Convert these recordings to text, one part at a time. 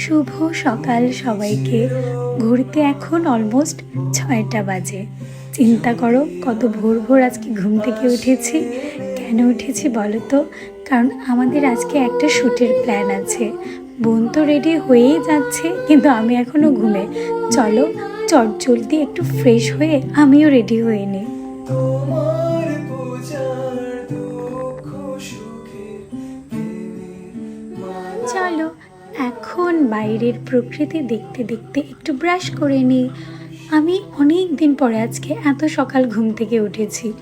শুভ সকাল সবাইকে। ঘুরতে এখন অলমোস্ট ছয়টা বাজে। চিন্তা করো, কত ভোর ভোর আজকে ঘুম থেকে উঠেছি। কেন উঠেছি বলো তো? কারণ আমাদের আজকে একটা শ্যুটের প্ল্যান আছে। বোন তো রেডি হয়েই যাচ্ছে, কিন্তু আমি এখনও ঘুমে। চলো, চট জলদি একটু ফ্রেশ হয়ে আমিও রেডি হয়ে নিই। বাইরের প্রকৃতি দেখতে দেখতে একটু ব্রাশ করে নিই। আমি অনেক দিন পরে আজকে এত সকাল ঘুম থেকে উঠেছি।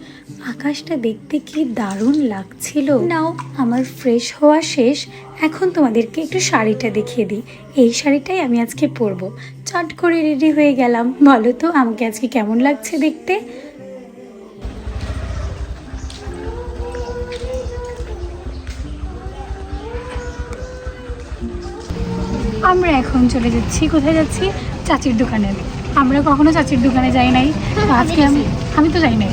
আকাশটা দেখতে কি দারুণ লাগছিল। নাও, আমার ফ্রেশ হওয়া শেষ। এখন তোমাদেরকে একটু শাড়িটা দেখিয়ে দিই। এই শাড়িটাই আমি আজকে পরবো। চট করে রেডি হয়ে গেলাম। বলো তো, আমাকে আজকে কেমন লাগছে দেখতে? আমরা এখন চলে যাচ্ছি। কোথায় যাচ্ছি? চাচির দোকানে। আমরা কখনো চাচির দোকানে যাই নাই। তো আজকে আমি আমি তো যাই নাই।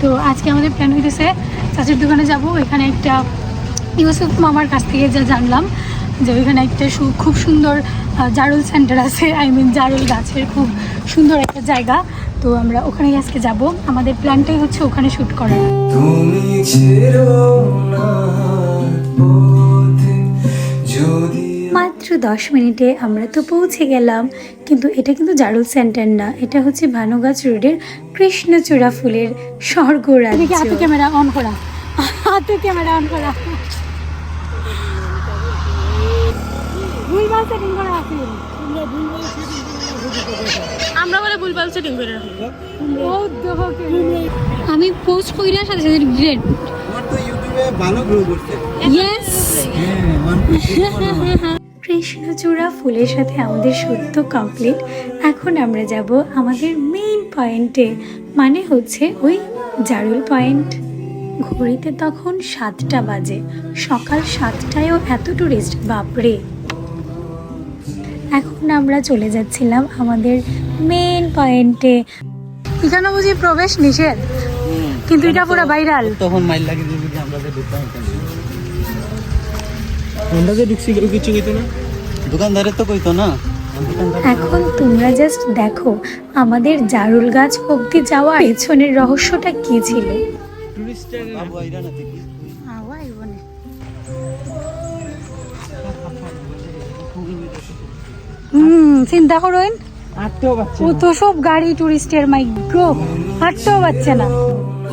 তো আজকে আমাদের প্ল্যান হইতেছে চাচির দোকানে যাব। এখানে একটা ইউসুফ মামার কাছ থেকে যা জানলাম যে ওইখানে একটা সু- খুব সুন্দর জারুল সেন্টার আছে। আই মিন জারুল গাছের খুব সুন্দর একটা জায়গা। তো আমরা ওখানে আজকে যাব। আমাদের প্ল্যানটাই হচ্ছে ওখানে শ্যুট করার তুমি দশ মিনিটে আমরা তো পৌঁছে গেলাম। কিন্তু এটা কিন্তু জারুল সেন্টার না। এটা হচ্ছে ভানুগাছ রোডের কৃষ্ণচূড়া ফুলের স্বর্গ এদিকে হাতে রাজ্য ক্যামেরা অন করা। হাতে ক্যামেরা অন করা। ভুলভাল সেটিং করা আছে। আমরা বলে ভুলভাল সেটিং করে রাখি আমি পোস্ট কইরা সাথে সাথে গ্রেড ইউটিউবে ভালো গ্রো ইয়েস হ্যাঁ কৃষ্ণচূড়া ফুলের সাথে আমাদের সত্য কমপ্লিট এখন আমরা যাব আমাদের মেইন পয়েন্টে মানে হচ্ছে ওই জারুল পয়েন্ট ঘড়িতে তখন সাতটা বাজে সকাল সাতটায়ও এত টুরিস্ট বাপরে! এখন আমরা চলে যাচ্ছিলাম আমাদের মেইন পয়েন্টে এখানে বুঝি প্রবেশ নিষেধ? কিন্তু এটা পুরো ভাইরাল তখন মাইল লাগে আমরা। আমরা যে ঢুকছি কেউ কিছু কইতো না? দোকানদারের তো কইতো না। এখন তোমরা জাস্ট দেখো আমাদের জারুল গাছ অব্দি যাওয়ার পেছনের রহস্যটা কি ছিল? বাবু আইরা না দেখি হুম চিন্তা করুন ও তো সব গাড়ি টুরিস্টের মাইগ্রো হাঁটতেও পারছে না।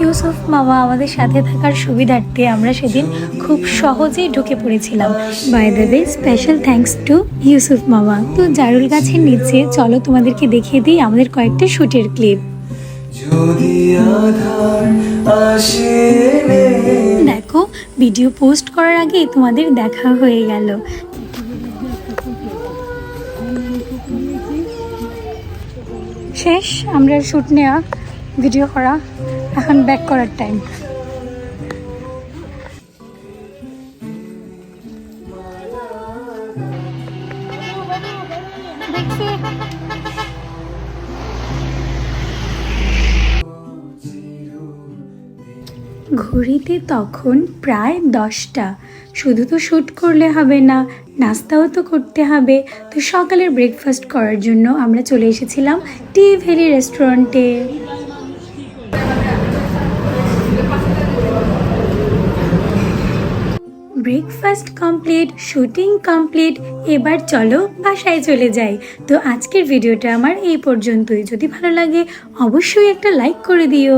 ইউসুফ মামা আমাদের সাথে থাকার সুবিধার্থে আমরা সেদিন খুব সহজেই ঢুকে পড়েছিলাম। By the way special thanks to Yusuf মামা। তো জারুল গাছের নিচে চলো তোমাদেরকে দেখিয়ে দিই আমাদের কয়েকটা শুটের ক্লিপ যদি আধার আসে দেখো ভিডিও পোস্ট করার আগে তোমাদের দেখা হয়ে গেল। শেষ আমরা শুট নেওয়া ভিডিও করা এখন ব্যাক করার টাইম ঘড়িতে তখন প্রায় দশটা। শুধু তো শ্যুট করলে হবে না নাস্তাও তো করতে হবে। তো সকালের ব্রেকফাস্ট করার জন্য আমরা চলে এসেছিলাম টি ভ্যালি রেস্টুরেন্টে ব্রেকফাস্ট কমপ্লিট শুটিং কমপ্লিট এবার চলো বাসায় চলে যাই। তো আজকের ভিডিওটা আমার এই পর্যন্তই। যদি ভালো লাগে, অবশ্যই একটা লাইক করে দিও।